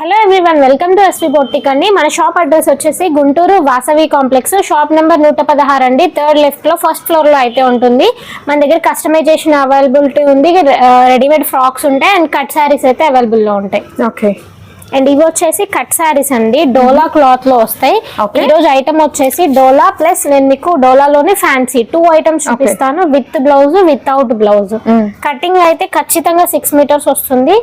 Hello everyone welcome to SV boutique అండి మన shop address వచ్చేసి Guntur Vasavi complex shop number నూట పదహారు అండి. థర్డ్ లెఫ్ట్లో ఫస్ట్ ఫ్లోర్లో అయితే ఉంటుంది. మన దగ్గర కస్టమైజేషన్ అవైలబిలిటీ ఉంది. రెడీమేడ్ ఫ్రాక్స్ uh, ఉంటాయి అండ్ కట్ శారీస్ అయితే అవైలబుల్లో ఉంటాయి. ఓకే అండ్ ఇవి వచ్చేసి కట్ శారీస్ అండి. డోలా క్లాత్లో వస్తాయి. ఈ రోజు ఐటమ్ వచ్చేసి డోలా ప్లస్ నేను మీకు డోలాలోనే ఫ్యాన్సీ టూ ఐటమ్స్ చూపిస్తాను. With blouse without blouse. Cutting అయితే ఖచ్చితంగా సిక్స్ మీటర్స్ వస్తుంది.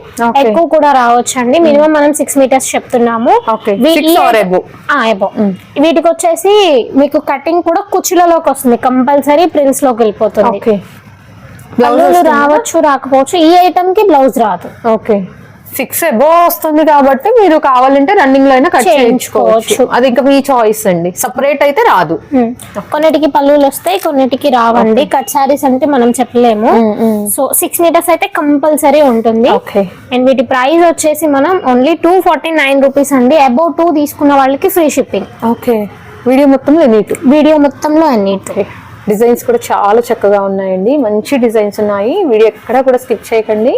ఎక్కువ కూడా రావచ్చు అండి మినిమం మనం సిక్స్ మీటర్స్ చెప్తున్నాము. వీటికి వచ్చేసి మీకు కటింగ్ కూడా కుచ్చులలోకి వస్తుంది. కంపల్సరీ ప్రిన్స్లోకి వెళ్ళిపోతుంది. పళ్ళులు రావచ్చు రాకపోవచ్చు. ఈ ఐటమ్కి బ్లౌజ్ రాదు. ఓకే. సిక్స్ ఎబో వస్తుంది కాబట్టి మీరు కావాలంటే రన్నింగ్లో అయినా కట్ చేయించుకోవచ్చు. అది ఇంకా మీ చాయిస్ అండి. సపరేట్ అయితే రాదు. కొన్నిటికి పళ్ళులు వస్తాయి కొన్నిటికి రావండి. కట్ శారీస్ అంటే మనం చెప్పలేము. సో సిక్స్ మీటర్స్ అయితే కంపల్సరీ ఉంటుంది. ఓకే అండ్ వీటి ప్రైస్ వచ్చేసి మనం only two forty nine rupees అండి. అబౌవ్ టూ తీసుకున్న వాళ్ళకి ఫ్రీ షిప్పింగ్ ఓకే వీడియో మొత్తం నీట్ వీడియో మొత్తంలో అన్ని డిజైన్స్ కూడా చాలా చక్కగా ఉన్నాయండి. మంచి డిజైన్స్ ఉన్నాయి. వీడియో ఎక్కడా కూడా స్కిప్ చేయకండి.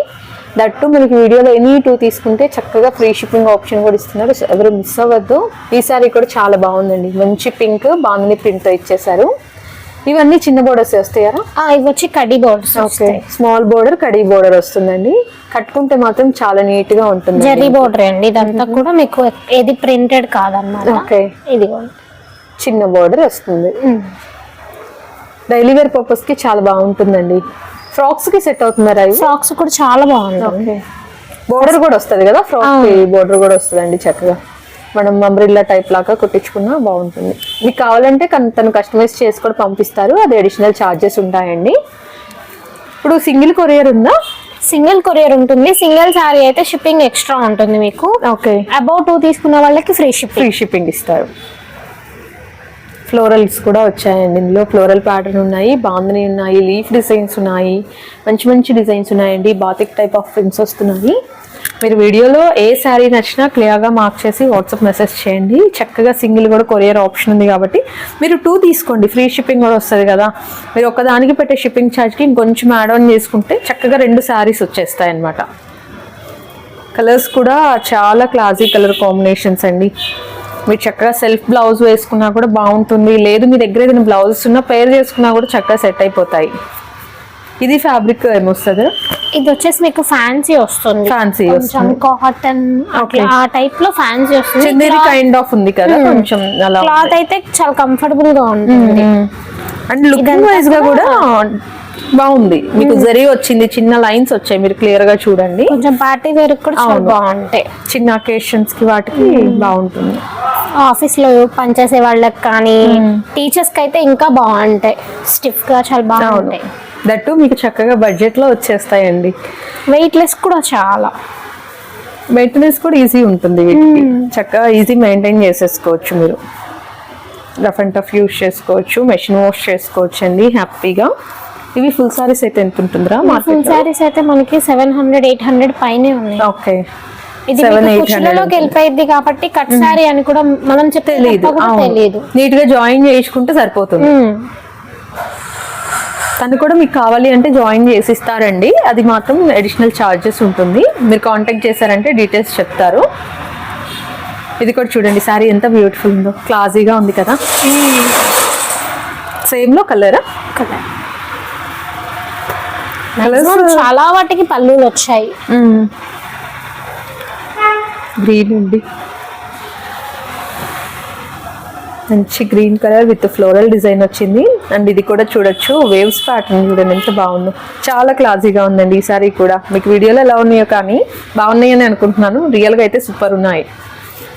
దట్టు మనకి వీడియోలో ఎనీ టూ తీసుకుంటే చక్కగా ఫ్రీ షిప్పింగ్ ఆప్షన్ కూడా ఇస్తున్నారు. సో ఎవరు మిస్ అవ్వద్దు. ఈ సారీ కూడా చాలా బాగుందండి. మంచి పింక్ బాగుంది ప్రింట్తో ఇచ్చేసారు ఇవన్నీ చిన్న బోర్డర్స్ వస్తాయారా ఇవి వచ్చి కడ్డీ బోర్డ్స్ ఓకే స్మాల్ బోర్డర్ కడీ బోర్డర్ వస్తుందండి. కట్టుకుంటే మాత్రం చాలా నీట్గా ఉంటుంది జెర్రీ బోర్డర్ అండి. ఇదంతా కూడా మీకు ఏది ప్రింటెడ్ కాదన్నమాట. ఓకే ఇది కూడా చిన్న బోర్డర్ వస్తుంది. డైలీ వేర్ పర్పస్కి చాలా బాగుంటుందండి. ఫ్రాక్స్కి సెట్ అవుతున్నారా ఫ్రాక్స్ కూడా చాలా బాగుంటుంది బోర్డర్ కూడా వస్తుంది కదా? ఫ్రాక్ బోర్డర్ కూడా వస్తుందండి చక్కగా. మనం అంబ్రిల్లా టైప్ లాగా కుట్టించుకున్నా బాగుంటుంది. మీకు కావాలంటే తను కస్టమైజ్ చేసి కూడా పంపిస్తారు. అది అడిషనల్ ఛార్జెస్ ఉంటాయండి. ఇప్పుడు సింగిల్ కొరియర్ ఉందా? సింగిల్ కొరియర్ ఉంటుంది. సింగిల్ శారీ అయితే షిప్పింగ్ ఎక్స్ట్రా ఉంటుంది మీకు. ఓకే అబౌవ్ టూ తీసుకున్న వాళ్ళకి ఫ్రీ షిప్పింగ్ ఫ్రీ షిప్పింగ్ ఇస్తారు. ఫ్లోరల్స్ కూడా వచ్చాయండి. ఇందులో ఫ్లోరల్ ప్యాటర్న్ ఉన్నాయి బాందని ఉన్నాయి లీఫ్ డిజైన్స్ ఉన్నాయి మంచి మంచి డిజైన్స్ ఉన్నాయండి. బాతిక్ టైప్ ఆఫ్ ప్రింట్స్ వస్తున్నాయి. మీరు వీడియోలో ఏ శారీ నచ్చినా క్లియర్గా మార్క్ చేసి వాట్సాప్ మెసేజ్ చేయండి. చక్కగా సింగిల్ కూడా కొరియర్ ఆప్షన్ ఉంది కాబట్టి మీరు టూ తీసుకోండి. ఫ్రీ షిప్పింగ్ కూడా వస్తుంది కదా. మీరు ఒకదానికి పెట్టే షిప్పింగ్ ఛార్జ్కి ఇంకొంచెం యాడ్ ఆన్ చేసుకుంటే చక్కగా రెండు శారీస్ వచ్చేస్తాయి అన్నమాట కలర్స్ కూడా చాలా క్లాసీ కలర్ కాంబినేషన్స్ అండి. మీరు చక్కగా సెల్ఫ్ బ్లౌజ్ వేసుకున్నా కూడా బాగుంటుంది. లేదు మీ దగ్గర ఏదైనా బ్లౌజెస్ ఉన్నా పేర్ చేసుకున్నా కూడా చక్కగా సెట్ అయిపోతాయి. ఇది ఫ్యాబ్రిక్ ఏమొస్తుంది? ఇది వచ్చేసి మీకు ఫ్యాన్సీ వస్తుంది. వస్తుంది. కాటన్. ఆ టైప్లో ఫ్యాన్సీ వస్తుంది. చందేరి కైండ్ ఆఫ్ ఉంది కదా కొంచెం అలా క్లాత్ అయితే చాలా కంఫర్టబుల్గా ఉంటుంది. అండ్ లుకింగ్ వైజ్గా కూడా బాగుంది. మీకు జరీ వచ్చింది చిన్న లైన్స్ వచ్చాయి మీరు క్లియర్గా చూడండి. కొంచెం పార్టీ వేర్ కూడా. బాగుంటాయి. చిన్న అకేషన్స్కి వాటికి బాగుంటుంది. ఆఫీస్లో పనిచేసే వాళ్ళకి కానీ టీచర్స్కి అయితే ఇంకా బాగుంటాయి. స్టిఫ్గా చాలా బాగుంటాయి. దట్టు మీకు చక్కగా బడ్జెట్లో వచ్చేస్తాయండి. వెయిట్ లెస్ కూడా చాలా. మెయింటెనెన్స్ కూడా ఈజీ ఉంటుంది వీటికి. చక్కగా ఈజీ మెయింటైన్ చేసేసుకోవచ్చు మీరు. రఫ్ అండ్ టఫ్ యూస్ చేసుకోవచ్చు మెషిన్ వాష్ చేసుకోవచ్చు అండి హ్యాపీగా ఇవి ఫుల్ సారీస్ అయితే ఎంత ఉంటుందిరా? ఫుల్ సారీస్ అయితే మనకి సెవెన్ హండ్రెడ్ ఎయిట్ హండ్రెడ్ పైనే ఉన్నాయి. ఓకే ఇది కుచ్చులలోకి వెళ్ళిపోయింది కాబట్టి కట్ సారీ అని కూడా మనం కూడా తెలియదు నీట్గా జాయిన్ చేయించుకుంటే సరిపోతుంది. మ్మ్. తను కూడా మీకు కావాలి అంటే జాయిన్ చేసి ఇస్తారండి. అది మాత్రం అడిషనల్ ఛార్జెస్ ఉంటుంది. మీరు కాంటాక్ట్ చేశారంటే డీటెయిల్స్ చెప్తారు. ఇది కూడా చూడండి సారీ ఎంత బ్యూటిఫుల్ ఉందో. క్లాసీగా ఉంది కదా. సేమ్లో కలరా Maximum చాలా వాటికి పళ్ళులు వచ్చాయి. గ్రీన్ అండి మంచి green colour with floral design వచ్చింది. అండ్ ఇది కూడా చూడొచ్చు. వేవ్స్ ప్యాటర్న్ చూడండి ఎంత బాగుందో. చాలా క్లాసీగా ఉందండి ఈ సారీ కూడా. మీకు వీడియోలో ఎలా ఉన్నాయో కానీ బాగున్నాయని అనుకుంటున్నాను. రియల్గా అయితే సూపర్ ఉన్నాయి.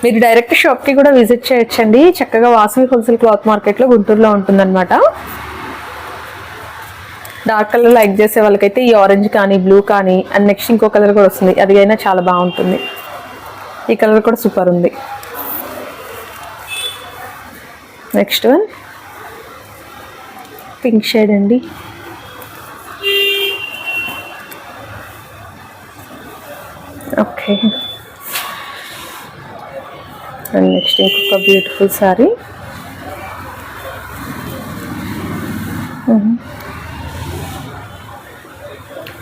మీరు డైరెక్ట్ షాప్కి కూడా విజిట్ చేయొచ్చండి. చక్కగా వాసవి హోల్సేల్ క్లాత్ మార్కెట్లో గుంటూరులో ఉంటుందన్నమాట. డార్క్ కలర్ లైక్ చేసే వాళ్ళకైతే ఈ ఆరెంజ్ కానీ బ్లూ కానీ అండ్ నెక్స్ట్ ఇంకో కలర్ కూడా వస్తుంది. అది అయినా చాలా బాగుంటుంది. ఈ కలర్ కూడా సూపర్ ఉంది. Next one. పింక్ షేడ్ అండి. ఓకే. అండ్ నెక్స్ట్ ఇంకొక బ్యూటిఫుల్ సారీ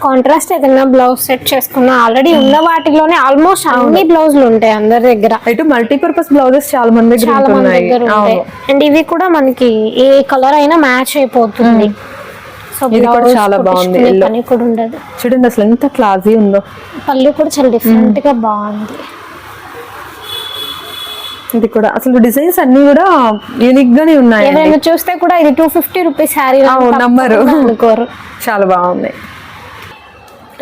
కాంట్రాస్ట్ ఏదైనా బ్లౌజ్ సెట్ చేసుకున్నా ఆల్రెడీ ఉన్న వాటిలోనే ఆల్మోస్ట్ అన్ని బ్లౌజులు ఉంటాయి అందరి దగ్గర. ఇటు మల్టీపర్పస్ బ్లౌజెస్ చాలా మంది చాలా మంది దగ్గర ఉంటాయి. అండ్ ఇవి కూడా మనకి ఏ కలర్ అయినా మ్యాచ్ అయిపోతుంది. సో ఇది కూడా చాలా బాగుంది. పని కూడా ఉండదు. చూడండి అసలు ఎంత క్లాసీ ఉందో. పళ్ళు కూడా చాలా డిఫరెంట్గా బాగుంది ఇది కూడా అసలు డిజైన్స్ అన్ని కూడా యూనిక్ గానే ఉన్నాయి చూస్తే కూడా ఇది టూ ఫిఫ్టీ రూపీస్ శారీ. అనుకోరు. చాలా బాగున్నాయి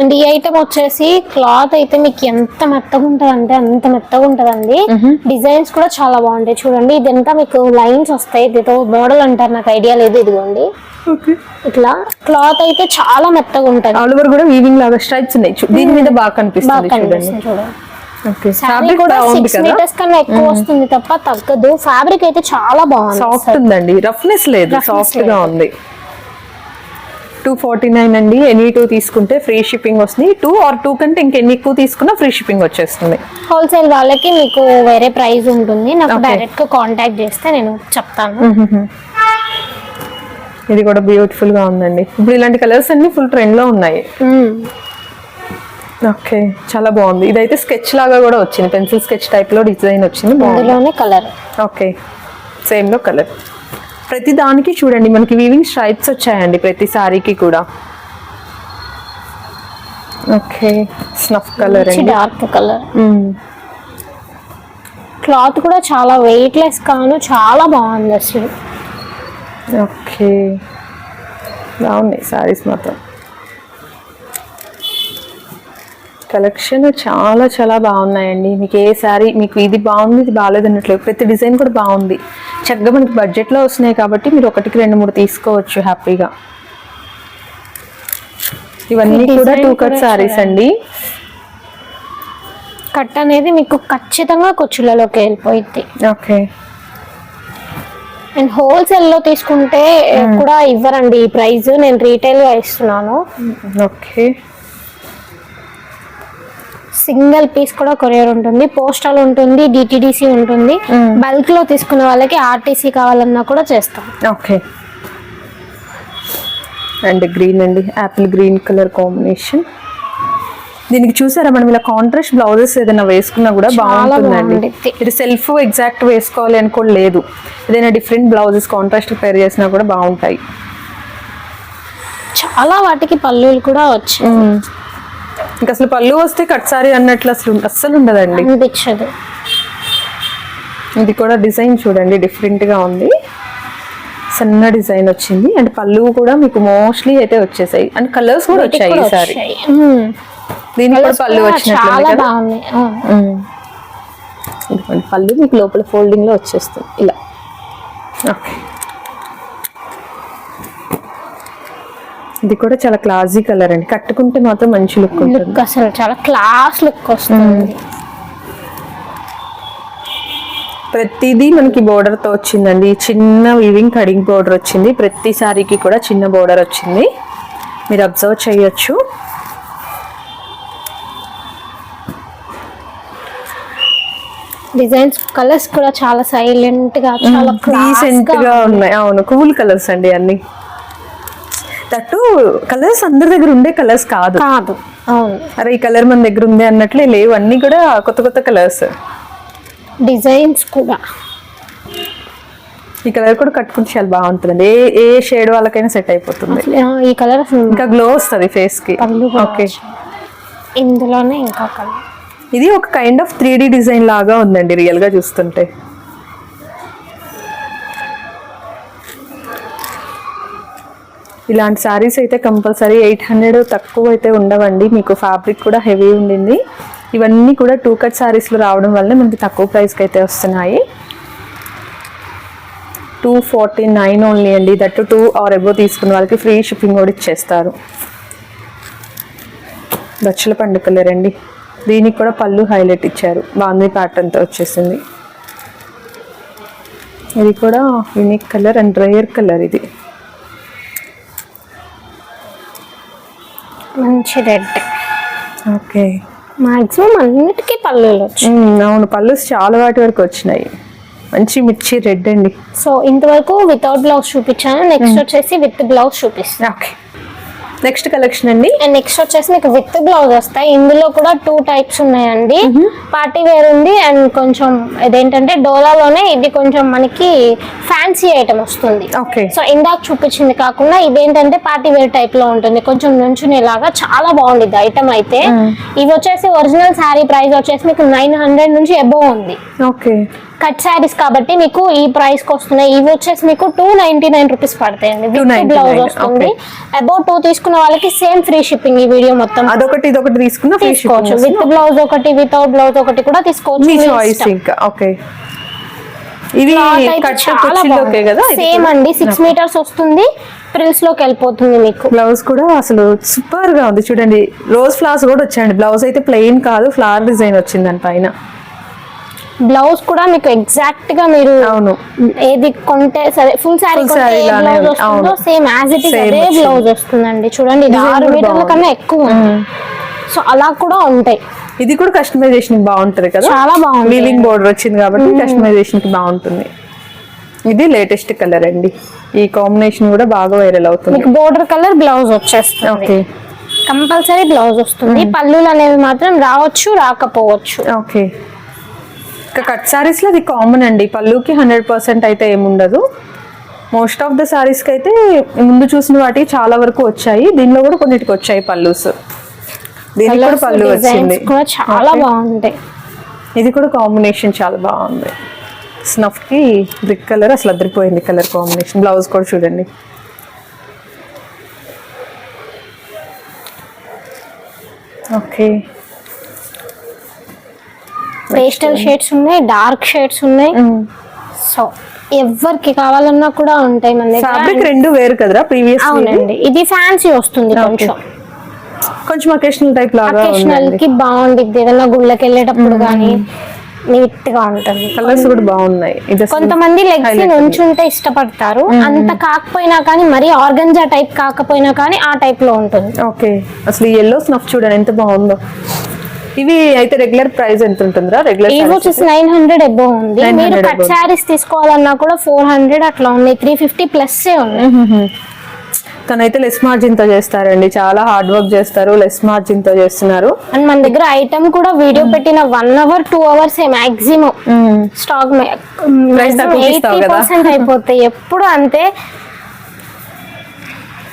అండ్ ఈ ఐటమ్ వచ్చేసి క్లాత్ అయితే మీకు ఎంత మెత్తగా ఉంటుంది అంటే అంత మెత్తగా ఉంటదండి. డిజైన్స్ కూడా చాలా బాగుంటాయి. చూడండి ఇదంతా మీకు లైన్స్ వస్తాయి. ఇదితో మోడల్ అంటారు. నాకు ఐడియా లేదు ఇదిగోండి. ఇట్లా క్లాత్ అయితే చాలా మెత్తగా ఉంటది. ఆల్ ఓవర్ కూడా వీవింగ్ లాగా స్ట్రైప్స్ ఉన్నాయి. దీని మీద బాగా కనిపిస్తుంది చూడండి. మీటర్స్ కన్నా ఎక్కువ వస్తుంది తప్ప తగ్గదు. ఫ్యాబ్రిక్ అయితే చాలా బాగుంది సాఫ్ట్ ఉందండి. రఫ్నెస్ లేదు. సాఫ్ట్గా ఉంది. టూ ఫార్టీ నైన్ అండి. ఎనీ టూ తీసుకుంటే ఫ్రీ షిప్పింగ్ వస్తుంది. టూ ఆర్ టూ కంటే ఇంకెన్ని ఎక్కువ తీసుకున్నా ఫ్రీ షిప్పింగ్ వచ్చేస్తుంది. హోల్సేల్ వాళ్ళకి మీకు వేరే ప్రైస్ ఉంటుంది. నాకు. డైరెక్ట్గా కాంటాక్ట్ చేస్తే నేను చెప్తాను. ఇది కూడా బ్యూటిఫుల్గా ఉందండి. ఇప్పుడు ఇలాంటి కలర్స్ అన్ని ఫుల్ ట్రెండ్లో ఉన్నాయి. ఓకే. చాలా బాగుంది. ఇదైతే స్కెచ్ లాగా కూడా వచ్చింది. పెన్సిల్ స్కెచ్ టైప్లో డిజైన్ వచ్చింది. Colour okay. సేమ్లో కలర్ ప్రతి దానికి చూడండి మనకి వీవింగ్ స్ట్రైప్స్ వచ్చాయండి ప్రతి సారీకి కూడా. Okay snuff colour dark colour. Cloth కూడా చాలా వెయిట్ లెస్ కాను చాలా బాగుంది అసలు. ఓకే బాగున్నాయి సారీస్ మాత్రం. కలెక్షన్ చాలా చాలా బాగున్నాయండి. మీకు ఏ సారీ మీకు ఇది బాగుంది ఇది బాగాలేదు అన్నట్లేదు ప్రతి డిజైన్ కూడా బాగుంది. చక్కగా మనకి బడ్జెట్లో వస్తున్నాయి కాబట్టి మీరు ఒకటికి రెండు మూడు తీసుకోవచ్చు హ్యాపీగా. ఇవన్నీ కూడా టూ కట్ సారీస్ అండి. కట్ అనేది మీకు ఖచ్చితంగా కుచ్చులలోకి వెళ్ళిపోయింది ఓకే. అండ్ హోల్సేల్లో తీసుకుంటే కూడా ఇవ్వరండి. ఈ ప్రైస్ నేను రీటైల్గా ఇస్తున్నాను. ఓకే. సింగిల్ పీస్ కూడా కొరియర్ ఉంటుంది. పోస్టల్ ఉంటుంది డిటిడిసి ఉంటుంది. బల్క్లో తీసుకున్న వాళ్ళకి ఆర్టీసీ కావాలన్నా కూడా చేస్తాం. ఓకే. అండ్ గ్రీన్ అండి యాపిల్ గ్రీన్ కలర్ కాంబినేషన్. దీనికి చూసారా మనం ఇలా కాంట్రాస్ట్ బ్లౌజెస్ ఏదైనా వేసుకున్నా కూడా బాగుంటుందండి. ఇది సెల్ఫ్ ఎగ్జాక్ట్ వేసుకోవాలి అని కూడా లేదు. ఏదైనా డిఫరెంట్ బ్లౌజెస్ కాంట్రాస్ట్ పేర్ చేసినా కూడా బాగుంటాయి. చాలా వాటికి పల్లులు కూడా వచ్చాయి. ఇంకా అసలు పళ్ళు వస్తే కట్ సారీ అన్నట్లు అసలు అస్సలు ఉండదండి. అనిపించదు. ఇది కూడా డిజైన్ చూడండి డిఫరెంట్గా ఉంది. సన్న డిజైన్ వచ్చింది. అండ్ పళ్ళు కూడా మీకు మోస్ట్లీ అయితే వచ్చేసాయి. అండ్ కలర్స్ కూడా వచ్చాయి ఈసారి. దీనికి కూడా పళ్ళు వచ్చినట్లు పళ్ళు మీకు లోపల ఫోల్డింగ్లో వచ్చేస్తుంది. ఇలా. ఓకే. ఇది కూడా చాలా క్లాసీ కలర్ అండి. కట్టుకుంటే మాత్రం మంచి లుక్ లుక్ అసలు చాలా క్లాస్ లుక్ వస్తుంది. ప్రతిదీ మనకి border తో వచ్చిందండి. చిన్న వీవింగ్ కడింగ్ బోర్డర్ వచ్చింది. ప్రతి సారీకి కూడా చిన్న బోర్డర్ వచ్చింది. మీరు అబ్జర్వ్ చేయొచ్చు. డిజైన్స్ కలర్స్ కూడా చాలా సైలెంట్గా చాలా డీసెంట్గా ఉన్నాయి. అవును కూల్ కలర్స్ అండి అన్ని. దట్టు కలర్స్ అందరి దగ్గర ఉండే కలర్స్ కాదు. కాదు. అవును. అరే ఈ కలర్ మన దగ్గర ఉంది అన్నట్లే లేవు. అన్ని కూడా కొత్త కొత్త కలర్స్ డిజైన్స్ కూడా. ఈ కలర్ కూడా కట్టుకుంటే చాలా బాగుంటుంది. ఏ ఏ షేడ్ వాళ్ళకైనా సెట్ అయిపోతుంది. ఈ కలర్ ఇంకా గ్లో వస్తుంది ఫేస్కి. ఓకే. ఇందులోనే ఇంకా కలర్ ఇది ఒక కైండ్ ఆఫ్ త్రీ డిజైన్ లాగా ఉందండి రియల్గా చూస్తుంటే. ఇలాంటి శారీస్ అయితే కంపల్సరీ ఎయిట్ హండ్రెడ్ తక్కువ అయితే ఉండవండి. మీకు ఫ్యాబ్రిక్ కూడా హెవీ ఉండింది. ఇవన్నీ కూడా టూ కట్ సారీస్లో రావడం వల్ల మనకి తక్కువ ప్రైస్కి అయితే వస్తున్నాయి. టూ ఫార్టీ నైన్ ఓన్లీ అండి. దట్టు టూ ఆర్ ఎబో తీసుకున్న వాళ్ళకి ఫ్రీ షిప్పింగ్ కూడా ఇచ్చేస్తారు. బచ్చల పండుగలేరండి దీనికి కూడా పళ్ళు హైలైట్ ఇచ్చారు. బాగుంది ప్యాటర్న్తో వచ్చేసింది. ఇది కూడా unique colour and rare colour ఇది. మంచి రెడ్. ఓకే. మాక్సిమం అన్నిటికీ పల్లులు వచ్చాయి. అవును పళ్ళు చాలా వాటి వరకు వచ్చినాయి. మంచి మిర్చి రెడ్ అండి. సో ఇంతవరకు వితౌట్ బ్లౌజ్ చూపించాను. నెక్స్ట్ వచ్చేసి విత్ బ్లౌజ్ చూపిస్తాను. ఓకే. నెక్స్ట్ కలెక్షన్ అండి? అండ్ నెక్స్ట్ వచ్చేసి మీకు విత్ బ్లౌజ్ వస్తాయి. ఇందులో కూడా టూ టైప్స్ ఉన్నాయండి. పార్టీ వేర్ ఉంది అండ్ కొంచెం ఇదేంటంటే డోలాలోనే ఇది కొంచెం మనకి ఫ్యాన్సీ ఐటమ్ వస్తుంది. ఓకే. సో ఇందాక చూపించింది కాకుండా ఇదేంటంటే పార్టీ వేర్ టైప్లో ఉంటుంది. కొంచెం నుంచునేలాగా చాలా బాగుంది ఐటమ్ అయితే. ఇవి వచ్చేసి ఒరిజినల్ శారీ ప్రైస్ వచ్చేసి మీకు నైన్ హండ్రెడ్ నుంచి ఎబో ఉంది. ఓకే. కట్ శారీస్ కాబట్టి మీకు ఈ ప్రైస్కి వస్తున్నాయి. ఇవి వచ్చేసి మీకు టూ నైన్టీ నైన్ రూపీస్ పడతాయండి విత్ 299, బ్లౌజ్ వస్తుంది. అబౌట్ టూ తీసుకున్న వాళ్ళకి సేమ్ ఫ్రీ షిప్పింగ్ ఈ వీడియో మొత్తం. అదొకటి ఇదొకటి తీసుకున్న తీసుకోవచ్చు. విత్ బ్లౌజ్ ఒకటి వితౌట్ బ్లౌజ్ ఒకటి కూడా తీసుకోవచ్చు. ఇంకా. ఓకే ఇది? సేమ్ అండి. సిక్స్ మీటర్స్ వస్తుంది. ఫ్రిల్స్లోకి వెళ్ళిపోతుంది మీకు. బ్లౌజ్ కూడా అసలు సూపర్గా ఉంది. చూడండి రోజ్ ఫ్లవర్స్ కూడా వచ్చాయండి. బ్లౌజ్ అయితే ప్లెయిన్ కాదు ఫ్లవర్ డిజైన్ వచ్చింది దాని పైన బ్లౌజ్ కూడా మీకు ఎగ్జాక్ట్గా మీరు అవును. ఏది కొంటే సరే ఫుల్. వస్తుందో అవును. సేమ్ యాజ్ ఇట్ ఇస్ అదే. బ్లౌజ్ వస్తుందండి. చూడండి ఇది ఆరు మీటర్ల. కన్నా ఎక్కువ ఉంది. సో అలా కూడా ఉంటాయి. ఇది కూడా కస్టమైజేషన్ బాగుంటది కదా? చాలా బాగుంది. వీలింగ్ బోర్డర్ వచ్చింది కాబట్టి కస్టమైజేషన్కి బాగుంటుంది. ఇది లేటెస్ట్ కలర్ అండి. ఈ కాంబినేషన్ కూడా బాగా వైరల్ అవుతుంది. మీకు బోర్డర్ కలర్ బ్లౌజ్ వచ్చేస్తుంది. ఓకే. కంపల్సరీ బ్లౌజ్ వస్తుంది. పళ్ళులు అనేవి మాత్రం రావచ్చు రాకపోవచ్చు. ఓకే. ఇంకా కట్ సారీస్లో అది కామన్ అండి. పళ్ళుకి హండ్రెడ్ పర్సెంట్ అయితే ఏముండదు. మోస్ట్ ఆఫ్ ద సారీస్కి అయితే ముందు చూసిన వాటి చాలా వరకు వచ్చాయి. దీనిలో కూడా కొన్నిటికి వచ్చాయి పళ్ళుస్. దీనికి కూడా పళ్ళు వచ్చింది. చాలా. బాగుంటాయి. ఇది కూడా కాంబినేషన్ చాలా బాగుంది. స్నఫ్కి బ్రిక్ కలర్ అసలు అదిరిపోయింది కలర్ కాంబినేషన్ బ్లౌజ్ కూడా చూడండి. ఓకే పేస్టల్ షేడ్స్ ఉన్నాయి డార్క్ షేడ్స్ ఉన్నాయి. సో ఎవరికి కావాలన్నా కూడా ఉంటాయి మన ఫ్యాబ్రిక్ రెండు వేరు కదరా ప్రీవియస్ అవునండి. ఇది ఫ్యాన్సీ వస్తుంది కొంచెం. కొంచెం అకేషనల్ టైప్ లాగా అకేషనల్కి బాగుండిద్ది. ఏదైనా గుళ్ళకి వెళ్ళేటప్పుడు కానీ నీట్గా ఉంటుంది. కలర్స్ కూడా బాగున్నాయి. కొంతమంది లెగ్స్. నుంచుంటే ఇష్టపడతారు. అంత కాకపోయినా కానీ మరీ ఆర్గంజా టైప్ కాకపోయినా కానీ ఆ టైప్లో ఉంటుంది. ఓకే అసలు ఎల్లో స్నఫ్ చూడండి ఎంత బాగుందో. ఇవి అయితే రెగ్యులర్ ప్రైస్ ఎంత ఉంటుందిరా? రెగ్యులర్ ఇవి వచ్చేసి నైన్ హండ్రెడ్ ఎబో ఉంది. 900 మీరు కట్. శారీస్ తీసుకోవాలన్నా కూడా ఫోర్ హండ్రెడ్ అట్లా ఉన్నాయి త్రీ ఫిఫ్టీ ప్లస్ ఉన్నాయి తనైతే లెస్ మార్జిన్తో చేస్తారండి. చాలా హార్డ్ వర్క్ చేస్తారు లెస్ మార్జిన్తో చేస్తున్నారు. అండ్ మన దగ్గర ఐటమ్ కూడా వీడియో పెట్టిన one hour two hours maximum stock. Percent అయిపోతాయి. ఎప్పుడు అంతే.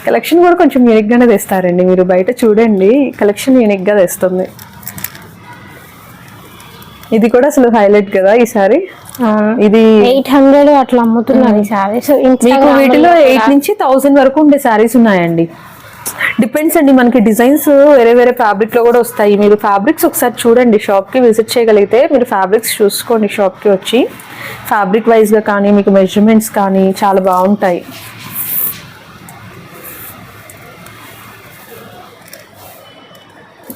కలెక్షన్ కూడా కొంచెం యూనిక్ గానే తెస్తారండి మీరు. బయట చూడండి కలెక్షన్ యూనిక్గా తెస్తుంది. ఇది కూడా అసలు హైలైట్ కదా ఈసారి ఇది ఎయిట్ హండ్రెడ్ అట్లా అమ్ముతున్నారు ఈ సారీస్ మీకు వీటిలో ఎయిట్ నుంచి థౌసండ్ వరకు ఉండే శారీస్ ఉన్నాయండి. డిపెండ్స్ అండి మనకి డిజైన్స్ వేరే వేరే ఫ్యాబ్రిక్లో కూడా వస్తాయి. మీరు ఫ్యాబ్రిక్స్ ఒకసారి చూడండి షాప్కి విజిట్ చేయగలిగితే మీరు ఫ్యాబ్రిక్స్ చూసుకోండి షాప్కి వచ్చి. ఫ్యాబ్రిక్ వైజ్గా కానీ మీకు మెజర్మెంట్స్ కానీ చాలా బాగుంటాయి.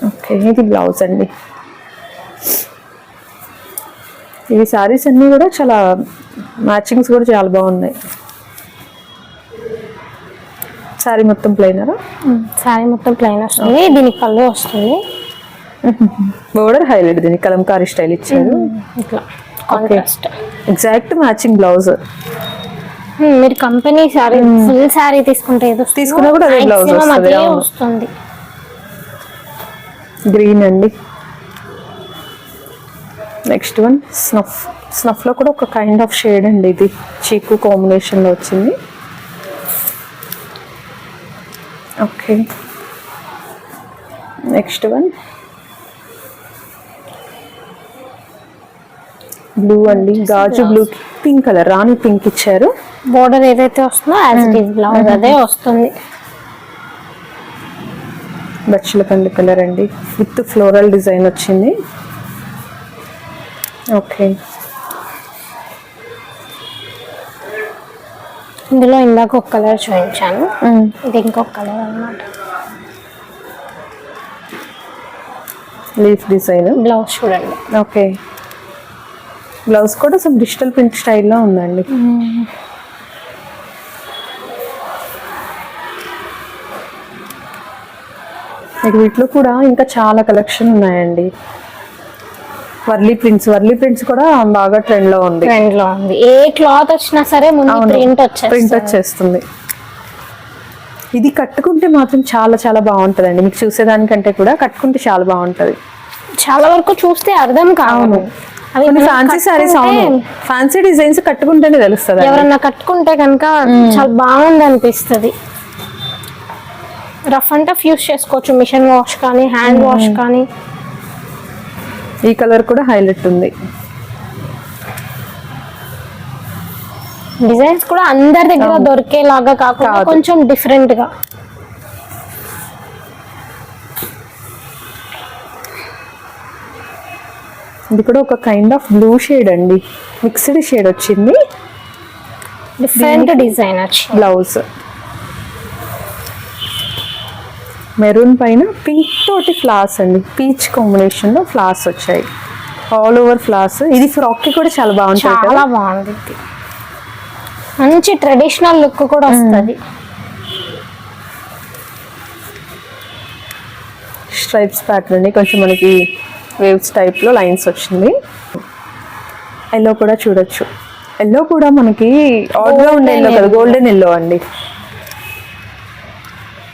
ఓకే ఇది బ్లౌజ్ అండి. ఇవి శారీస్ అన్నీ కూడా చాలా మ్యాచింగ్స్ కూడా చాలా బాగున్నాయి. శారీ మొత్తం ప్లెయినరా సారీ మొత్తం ప్లెయిన్ వస్తుంది దీనికి పళ్ళు వస్తుంది. బోర్డర్ హైలైట్ దీనికి కలంకారీ స్టైల్ ఇచ్చారు. ఇట్లా. కాంట్రాస్ట్ ఎగ్జాక్ట్ మ్యాచింగ్ బ్లౌజ్ మీరు కంపెనీ సారీ ఫుల్ సారీ తీసుకుంటే ఏదో తీసుకున్నా కూడా అదే అవును. వస్తుంది. గ్రీన్ అండి. Next one snuff. స్నఫ్లో కూడా ఒక కైండ్ ఆఫ్ షేడ్ అండి ఇది. చీకు కాంబినేషన్లో వచ్చింది. Okay next one. బ్లూ అండి. గాజు బ్లూ పింక్ కలర్ రాణి పింక్ ఇచ్చారు. బోర్డర్ ఏదైతే వస్తుందో యాజ్ ఇట్ ఈస్ బ్లౌజ్ అదే వస్తుంది. బచ్చల పండు కలర్ అండి. విత్ ఫ్లోరల్ డిజైన్ వచ్చింది. ఓకే. ఇందులో ఇందాక ఒక కలర్ చూపించాను. ఇది ఇంకొక కలర్ అన్నమాట. Leaf design. బ్లౌజ్ చూడండి. ఓకే. బ్లౌజ్ కూడా సమ్ డిజిటల్ ప్రింట్ స్టైల్లో ఉందండి. వీటిలో కూడా ఇంకా చాలా కలెక్షన్ ఉన్నాయండి. వర్లీ ప్రింట్స్ వర్లీ ప్రింట్స్ కూడా బాగా ట్రెండ్లో ఉంది. ట్రెండ్లో ఉంది. ఏ క్లాత్ వచ్చినా సరే ముందు ప్రింట్ ప్రింట్ వచ్చేస్తుంది. వచ్చేస్తుంది. ఇది కట్టుకుంటే మాత్రం చాలా చాలా బాగుంటుందండి. మీకు చూసేదానికంటే కూడా కట్టుకుంటే చాలా బాగుంటది. చాలా వరకు చూస్తే అర్థం కావు అవి కొన్ని మనం ఫ్యాన్సీ సారీస్ అవును. ఫ్యాన్సీ డిజైన్స్ కట్టుకుంటేనే తెలుస్తుంది ఎవరన్నా కట్టుకుంటే కనుక చాలా బాగుంది అనిపిస్తుంది రఫ్ అండ్ టఫ్ యూస్ చేసుకోవచ్చు. మిషన్ వాష్ కానీ హ్యాండ్ వాష్ కానీ. ఈ కలర్ కూడా హైలైట్ ఉంది. డిజైన్స్ కూడా అందరి దగ్గర దొరికేలాగా కాకుండా. కొంచెం డిఫరెంట్గా. ఇది కూడా ఒక కైండ్ ఆఫ్ బ్లూ షేడ్ అండి. మిక్స్డ్ షేడ్ వచ్చింది. డిఫరెంట్ డిజైన్ వచ్చి బ్లౌజ్ మెరూన్ పైన పింక్ తోటి ఫ్లాస్ అండి. పీచ్ కాంబినేషన్లో ఫ్లాస్ వచ్చాయి. ఆల్ ఓవర్ ఫ్లాస్ ఇది ఫ్రాక్కి కూడా చాలా బాగుంటుంది చాలా బాగుంది. మంచి ట్రెడిషనల్ లుక్ కూడా వస్తుంది. స్ట్రైప్స్ ప్యాటర్న్ అండి. కొంచెం మనకి వేవ్స్ టైప్లో లైన్స్ వచ్చింది. ఎల్లో కూడా చూడొచ్చు. ఎల్లో కూడా మనకి ఆల్ రౌండ్ ఎల్లో కదా? గోల్డెన్ ఎల్లో అండి.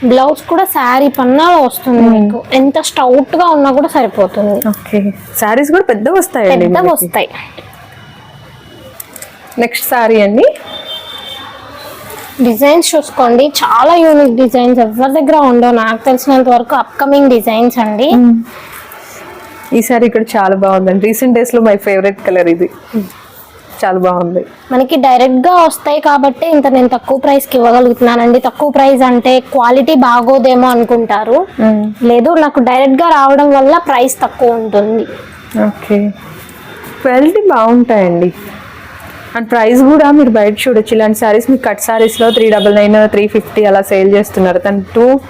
బ్లౌజ్ కూడా శారీ పన్నాలో వస్తుంది మీకు. ఎంత స్టౌట్గా ఉన్నా కూడా సరిపోతుంది. ఓకే శారీస్ కూడా పెద్ద వస్తాయండి పెద్ద వస్తాయి. నెక్స్ట్ శారీ అండి. డిజైన్స్ చూసుకోండి. చాలా యూనిక్ డిజైన్స్ ఎవరి దగ్గర ఉండవు? నాకు తెలిసినంత వరకు అప్కమింగ్ డిజైన్స్ అండి. ఈ సారీ కూడా చాలా బాగుందండి. రీసెంట్ డేస్లో మై ఫేవరెట్ కలర్ ఇది. చాలా బాగుంది. మనకి డైరెక్ట్గా వస్తాయి కాబట్టి ఇంత నేను తక్కువ ప్రైస్కి ఇవ్వగలుగుతున్నానండి. తక్కువ ప్రైస్ అంటే క్వాలిటీ బాగోదేమో అనుకుంటారు. లేదు నాకు డైరెక్ట్గా రావడం వల్ల ప్రైస్ తక్కువ ఉంటుంది. ఓకే. క్వాలిటీ బాగుంటాయండి. అండ్ ప్రైస్ కూడా మీరు బయట చూడొచ్చు. ఇలాంటి సారీస్ మీకు cut సారీస్లో three double nine three fifty అలా సేల్ చేస్తున్నారు. తను టూ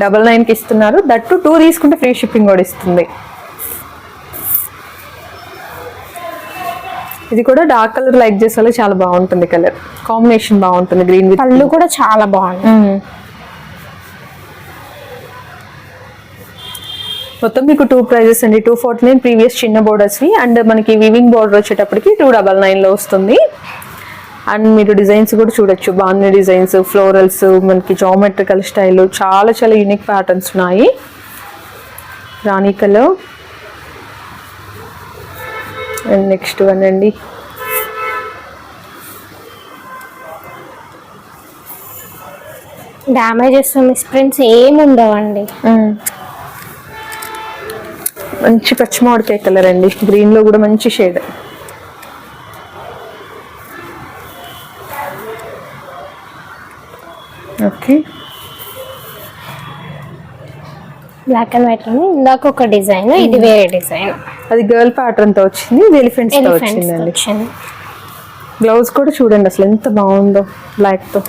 డబల్ నైన్కి ఇస్తున్నారు. దట్ టూ తీసుకుంటే ఫ్రీ షిప్పింగ్ కూడా ఇస్తుంది. ఇది కూడా డార్క్ కలర్ లైక్ చేసే చాలా బాగుంటుంది కలర్ కాంబినేషన్ బాగుంటుంది గ్రీన్ విత్ పళ్ళు కూడా చాలా బాగుంది మొత్తం మీకు టూ ప్రైజెస్ అండి. టూ ఫార్టీ నైన్ ప్రీవియస్ చిన్న బోర్డర్స్వి అండ్ మనకి వివింగ్ బోర్డర్ వచ్చేటప్పటికి టూ డబల్ నైన్లో వస్తుంది. అండ్ మీరు డిజైన్స్ కూడా చూడొచ్చు. బాగున్న డిజైన్స్ ఫ్లోరల్స్ మనకి జామెట్రికల్ స్టైల్ చాలా చాలా యూనిక్ ప్యాటర్న్స్ ఉన్నాయి. రాణి కలర్ అండ్ నెక్స్ట్ వన్ అండి. డ్యామేజెస్ మిస్ప్రింట్స్ ఏమి ఉండవండి. మంచి పచ్చిమామిడికాయ కలర్ అండి. గ్రీన్లో కూడా మంచి shade okay black and white ఇందాక ఒక డిజైన్ ఇది వేరే డిజైన్ అది గర్ల్ ప్యాటర్న్తో వచ్చింది ఇది ఎలిఫెంట్స్తో వచ్చిందండి. వచ్చింది. బ్లౌజ్ కూడా చూడండి అసలు ఎంత బాగుందో బ్లాక్తో.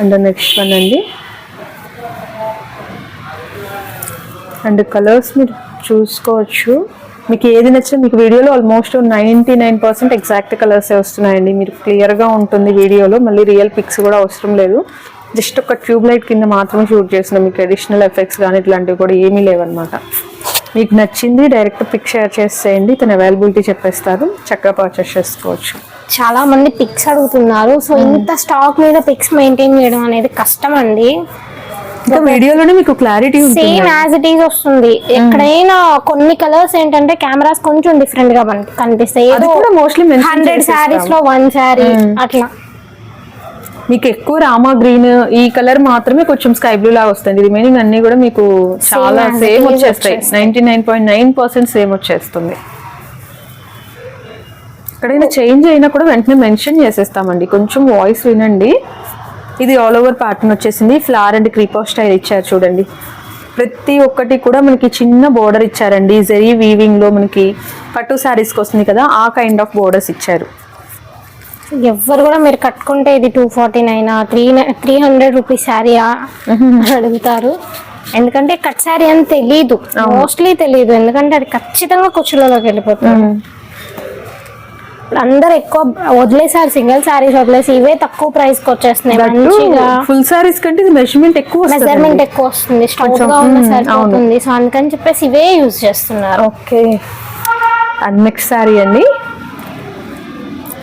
అండ్ నెక్స్ట్ వన్ అండి. అండ్ కలర్స్ మీరు చూసుకోవచ్చు. మీకు ఏది నచ్చినా మీకు వీడియోలో almost ninety nine percent exact కలర్సే వస్తున్నాయండి. మీరు క్లియర్గా ఉంటుంది వీడియోలో మళ్ళీ రియల్ పిక్స్ కూడా అవసరం లేదు. జస్ట్ ఒక ట్యూబ్ లైట్ కింద మాత్రమే షూట్ చేసిన మీకు అడిషనల్ ఎఫెక్ట్స్ కానీ ఇట్లాంటివి కూడా ఏమీ లేవన్నమాట. మీకు నచ్చింది డైరెక్ట్ పిక్ షేర్ చేసేయండి. తన అవైలబిలిటీ చెప్పేస్తారు. చక్కగా పర్చేస్ చేసుకోవచ్చు. చాలా మంది పిక్స్ అడుగుతున్నారు. సో ఇంత స్టాక్ మీద పిక్స్ మెయింటైన్ చేయడం అనేది కష్టం అండి. ఇంకా వీడియోలోనే మీకు clarity same as it is వస్తుంది. ఎక్కడైనా కొన్ని కలర్స్ ఏంటంటే కెమెరాస్ కొంచెం డిఫరెంట్గా కనిపిస్తాయి. మోస్ట్లీ హండ్రెడ్ శారీస్లో వన్ శారీ అట్లా. మీకు ఎక్కువ రామా గ్రీన్ ఈ కలర్ మాత్రమే కొంచెం స్కై బ్లూ లాగా వస్తుంది. రిమైనింగ్ అన్ని కూడా మీకు చాలా సేమ్ వచ్చేస్తాయి. Ninety nine point nine percent same వచ్చేస్తుంది. ఎక్కడైనా చేంజ్ అయినా కూడా వెంటనే మెన్షన్ చేసేస్తామండి. కొంచెం వాయిస్ వినండి. ఇది ఆల్ ఓవర్ ప్యాటర్న్ వచ్చేసింది. ఫ్లవర్ అండ్ క్రీపర్ స్టైల్ ఇచ్చారు చూడండి. ప్రతి ఒక్కటి కూడా మనకి చిన్న బోర్డర్ ఇచ్చారండి. జరీ వీవింగ్లో మనకి పట్టు శారీస్కి వస్తుంది కదా ఆ కైండ్ ఆఫ్ బోర్డర్స్ ఇచ్చారు. ఎవ్వరు కూడా మీరు కట్టుకుంటే ఇది two forty nine three three hundred rupees saree అడుగుతారు. ఎందుకంటే కట్ శారీ అని తెలీదు. మోస్ట్లీ తెలీదు. ఎందుకంటే అది ఖచ్చితంగా కుచ్చులలోకి వెళ్ళిపోతుంది. అందరు ఎక్కువ వదిలేసారు సింగిల్ శారీస్ వదిలేసి ఇవే తక్కువ ప్రైస్కి వచ్చేస్తున్నాయి మంచిగా. ఫుల్ సారీస్ కంటే మెజర్మెంట్ ఎక్కువ మెజర్మెంట్ ఎక్కువ వస్తుంది. స్టౌట్ కొంచెం, గా ఉన్న సరిపోతుంది సో అందుకని చెప్పేసి ఇవే యూజ్ చేస్తున్నారు. ఓకే అండ్ నెక్స్ట్ సారీ అండి.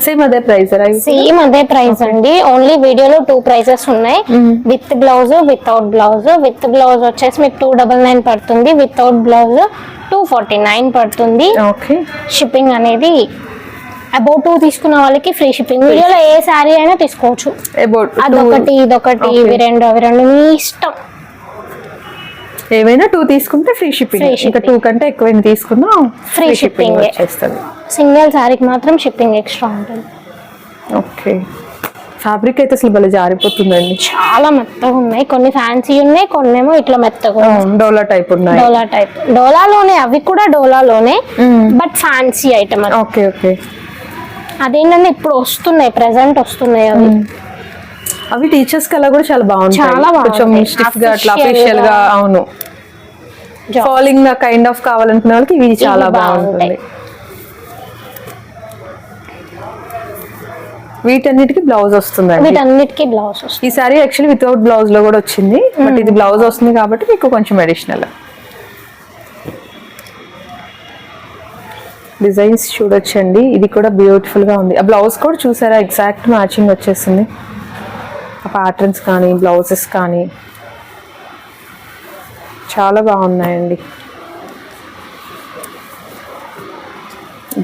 సేమ్ అదే ప్రైస్ సేమ్ అదే ప్రైస్ అండి. ఓన్లీ వీడియోలో టూ ప్రైసెస్ ఉన్నాయి. With blouse without blouse with blouse వచ్చేసి మీకు టూ డబల్ నైన్ పడుతుంది. Without blouse two forty nine పడుతుంది. ఓకే షిప్పింగ్ అనేది అబౌట్ టూ తీసుకున్న వాళ్ళకి ఫ్రీ షిప్పింగ్ వీడియోలో ఏ శారీ అయినా తీసుకోవచ్చు. అబౌట్ అదొకటి ఇదొకటి. ఇవి రెండు అవి రెండు మీ ఇష్టం. ఏవైనా టూ తీసుకుంటే ఫ్రీ షిప్పింగ్ ఇంకా. టూ కంటే ఎక్కువైనా తీసుకున్నా ఫ్రీ షిప్పింగ్. వచ్చేస్తుంది సింగిల్ శారీకి మాత్రం షిప్పింగ్ ఎక్స్ట్రా ఉంటుంది. ఓకే ఫ్యాబ్రిక్ అయితే అసలు భలే జారిపోతుందండి. చాలా మెత్తగా ఉన్నాయి. కొన్ని ఫ్యాన్సీ ఉన్నాయి కొన్ని ఏమో ఇట్లా మెత్తగా. డోలా టైప్ ఉన్నాయి. డోలా టైప్ డోలాలోనే అవి కూడా డోలాలోనే. But fancy item okay okay అదేంటంటే ఇప్పుడు వస్తున్నాయి ప్రెసెంట్ వస్తున్నాయి అవి. అవి టీచర్స్కి అలా కూడా చాలా బాగుంటాయి. చాలా కొంచెం. స్టిఫ్గా అట్లా అఫీషియల్గా. అవును. ఫాలింగ్ కైండ్ ఆఫ్ కావాలనుకునే వాళ్ళకి ఇవి చాలా బాగుంటుంది. వీటన్నిటికి బ్లౌజ్ వస్తుందండి. వీటన్నిటికీ బ్లౌజ్ వస్తుంది. ఈ సారీ యాక్చువల్లీ వితౌట్ బ్లౌజ్లో కూడా వచ్చింది బట్ ఇది బ్లౌజ్ వస్తుంది కాబట్టి మీకు కొంచెం అడిషనల్ డిజైన్స్ చూడొచ్చండి. ఇది కూడా బ్యూటిఫుల్గా ఉంది. ఆ బ్లౌజ్ కూడా చూసారా? ఎగ్జాక్ట్ మ్యాచింగ్ వచ్చేసింది. ప్యాటర్న్స్ కానీ బ్లౌజెస్ కానీ. చాలా బాగున్నాయండి.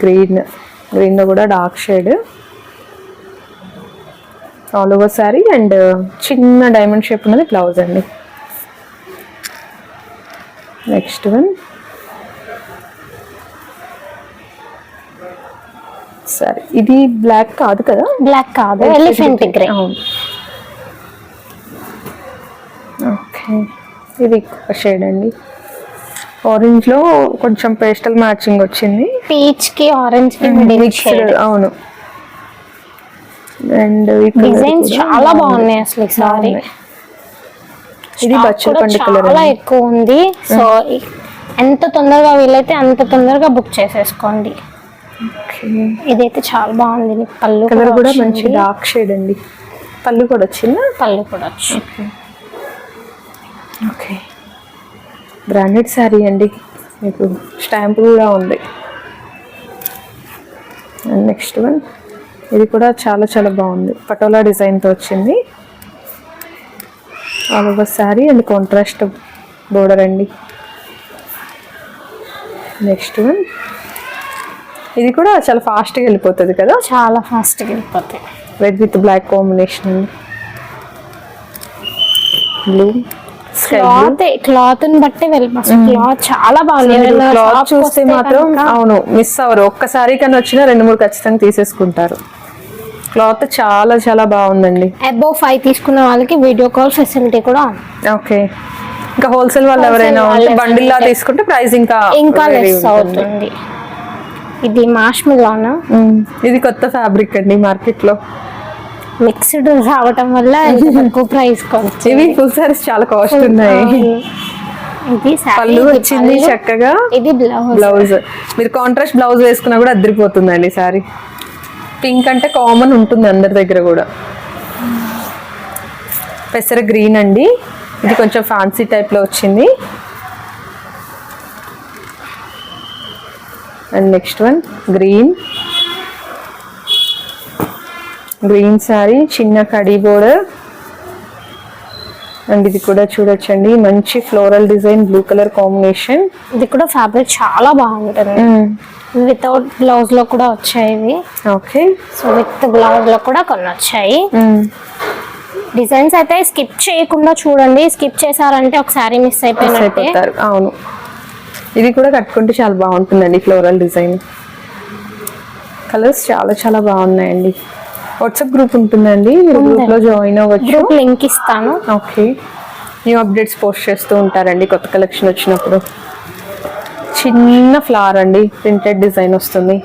గ్రీన్ గ్రీన్లో కూడా dark shade all over saree and చిన్న డైమండ్ షేప్ ఉన్నది బ్లౌజ్ అండి. నెక్స్ట్ వన్ సరే ఇది బ్లాక్ కాదు కదా? బ్లాక్ కాదు. Elephant grey. ఓకే. ఇది షేడ్ అండి. ఆరెంజ్లో కొంచెం పేస్టల్ మ్యాచింగ్ వచ్చింది. పీచ్కి ఆరెంజ్ మిడిల్ షేడ్ అవును. అండ్ డిజైన్స్ చాలా బాగున్నాయి అసలు సారీ ఇది బచ్చల పండు కలర్ చాలా ఎక్కువ ఉంది. సో ఎంత తొందరగా వీలైతే అంత తొందరగా బుక్ చేసేసుకోండి. ఇదైతే చాలా బాగుంది. పళ్ళు కలర్ కూడా వచ్చింది. మంచి డార్క్ షేడ్ అండి. పళ్ళు కూడా వచ్చిందా? పళ్ళు కూడా వచ్చి ఓకే. బ్రాండెడ్ శారీ అండి. మీకు స్టాంప్ కూడా ఉంది. And next one. ఇది కూడా చాలా చాలా బాగుంది. పటోలా డిజైన్తో వచ్చింది. All over saree and contrast border అండి. Next one. ఇది కూడా చాలా ఫాస్ట్గా వెళ్ళిపోతుంది కదా? చాలా ఫాస్ట్గా వెళ్ళిపోతాయి red with black combination blue cloth cloth బట్టి వెళ్ళిపోతుంది క్లాత్ చాలా బాగుంది. క్లాత్ చూస్తే మాత్రం అవును మిస్ అవ్వరు. ఒక్కసారి కన్నా వచ్చినా రెండు మూడు ఖచ్చితంగా తీసేసుకుంటారు. క్లాత్ చాలా చాలా బాగుందండి. అబౌవ్ ఫైవ్ తీసుకున్న వాళ్ళకి వీడియో కాల్ ఫెసిలిటీ కూడా. ఓకే. ఇంకా హోల్సేల్ వాళ్ళు ఎవరైనా వాళ్ళు ఉంటే బండిల్ లా ఎవరైనా తీసుకుంటే ప్రైస్ ఇంకా ఇంకా లెస్. అవుతుంది. ఇది మాష్మిలానా ఇది కొత్త ఫ్యాబ్రిక్ అండి మార్కెట్లో మిక్స్డ్ రావటం వల్ల ఇంత తక్కువ ప్రైస్ కొంచెం ఇవి ఫుల్ సారీస్ చాలా కాస్ట్ ఉన్నాయి. ఇది పళ్ళు వచ్చింది చక్కగా ఇది బ్లౌజ్ బ్లౌజ్ మీరు కాంట్రాస్ట్ బ్లౌజ్ వేసుకున్నా కూడా అద్దరిపోతుందండి సారీ పింక్ అంటే కామన్ ఉంటుంది అందరి దగ్గర కూడా. పెసర గ్రీన్ అండి. ఇది కొంచెం ఫ్యాన్సీ టైప్లో వచ్చింది. And next one green green sari చిన్న కడీ బోర్డర్. అండ్ ఇది కూడా చూడొచ్చండి. మంచి floral design blue colour combination. ఇది కూడా ఫ్యాబ్రిక్ చాలా బాగుంటుంది వితౌట్ బ్లౌజ్లో కూడా వచ్చాయి ఇవి. ఓకే. సో విత్ బ్లౌజ్లో కూడా కొన్ని వచ్చాయి డిజైన్స్ అయితే స్కిప్ చేయకుండా చూడండి. స్కిప్ చేశారంటే ఒకసారి మిస్ అయిపోయినట్టే. అవును. ఇది కూడా కట్టుకుంటే చాలా బాగుంటుందండి ఫ్లోరల్ డిజైన్. కలర్స్ చాలా చాలా బాగున్నాయండి. వాట్సాప్ గ్రూప్ ఉంటుందండి. మీరు గ్రూప్లో జాయిన్ అవ్వచ్చు. గ్రూప్ లింక్ ఇస్తాను. ఓకే. న్యూ అప్డేట్స్ పోస్ట్ చేస్తూ ఉంటారండి కొత్త కలెక్షన్ వచ్చినప్పుడు. చిన్న ఫ్లవర్ అండి. ప్రింటెడ్ డిజైన్ వస్తుంది.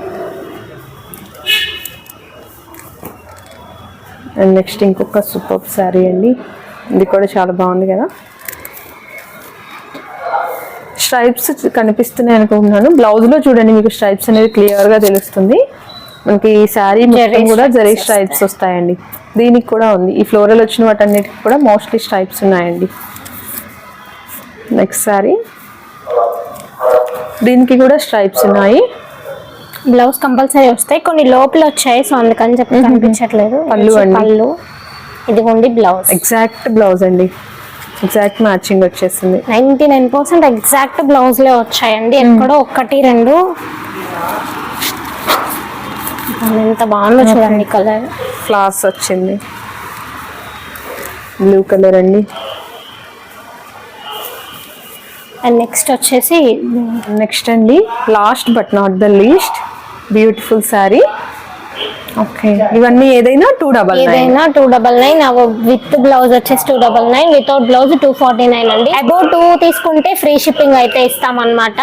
అండ్ నెక్స్ట్ ఇంకొక సూపర్ శారీ అండి. ఇది కూడా చాలా బాగుంది కదా. స్ట్రైప్స్ కనిపిస్తున్నాయి అనుకుంటున్నాను. బ్లౌజ్లో చూడండి మీకు స్ట్రైప్స్ అనేది క్లియర్గా తెలుస్తుంది. మనకి ఈ శారీ మొత్తం కూడా జరీ స్ట్రైప్స్ వస్తాయండి. దీనికి కూడా ఉంది. ఈ ఫ్లోరల్ వచ్చిన వాటన్నిటికి కూడా మోస్ట్లీ స్ట్రైప్స్ ఉన్నాయండి. నెక్స్ట్ శారీ దీనికి కూడా స్ట్రైప్స్ ఉన్నాయి. బ్లౌజ్ కంపల్సరీ వస్తాయి. కొన్ని లోపల వచ్చాయి సో అందుకని చెప్పి కనిపించట్లేదు. ఇది పళ్ళు. పళ్ళు. ఇదిగోండి బ్లౌజ్ ఎగ్జాక్ట్ బ్లౌజ్ అండి. ఎగ్జాక్ట్ మ్యాచింగ్ వచ్చేసింది. నైన్టీ నైన్ పర్సెంట్ ఎగ్జాక్ట్ బ్లౌజ్లే వచ్చాయండి. ఎక్కడో ఒకటి రెండు. ఎంత బాగుందో చూడండి కలర్ ఫ్లాస్ వచ్చింది. బ్లూ కలర్ అండి. అండ్ నెక్స్ట్ వచ్చేసి నెక్స్ట్ అండి last but not the least beautiful sari okay ఇవన్నీ ఏదైనా టూ డబల్ ఏదైనా two double nine with blouse వచ్చేసి two double nine without blouse two forty nine అండి. అబౌట్ టూ తీసుకుంటే ఫ్రీ షిప్పింగ్ అయితే ఇస్తామన్నమాట.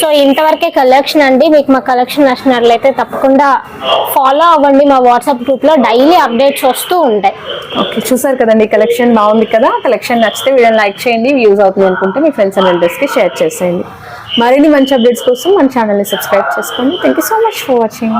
సో ఇంతవరకే కలెక్షన్ అండి. మీకు మా కలెక్షన్ నచ్చినట్లయితే తప్పకుండా ఫాలో అవ్వండి. మా వాట్సాప్ గ్రూప్లో డైలీ అప్డేట్స్ వస్తూ ఉంటాయి. ఓకే చూసారు కదండి కలెక్షన్ బాగుంది కదా? కలెక్షన్ నచ్చితే వీడియోని లైక్ చేయండి. వ్యూస్ అవుతుంది అనుకుంటే మీ ఫ్రెండ్స్ అండ్ రిలేటివ్స్కి షేర్ చేసేయండి. మరిన్ని మంచి అప్డేట్స్ కోసం మన ఛానల్ని సబ్స్క్రైబ్ చేసుకోండి thank you so much for watching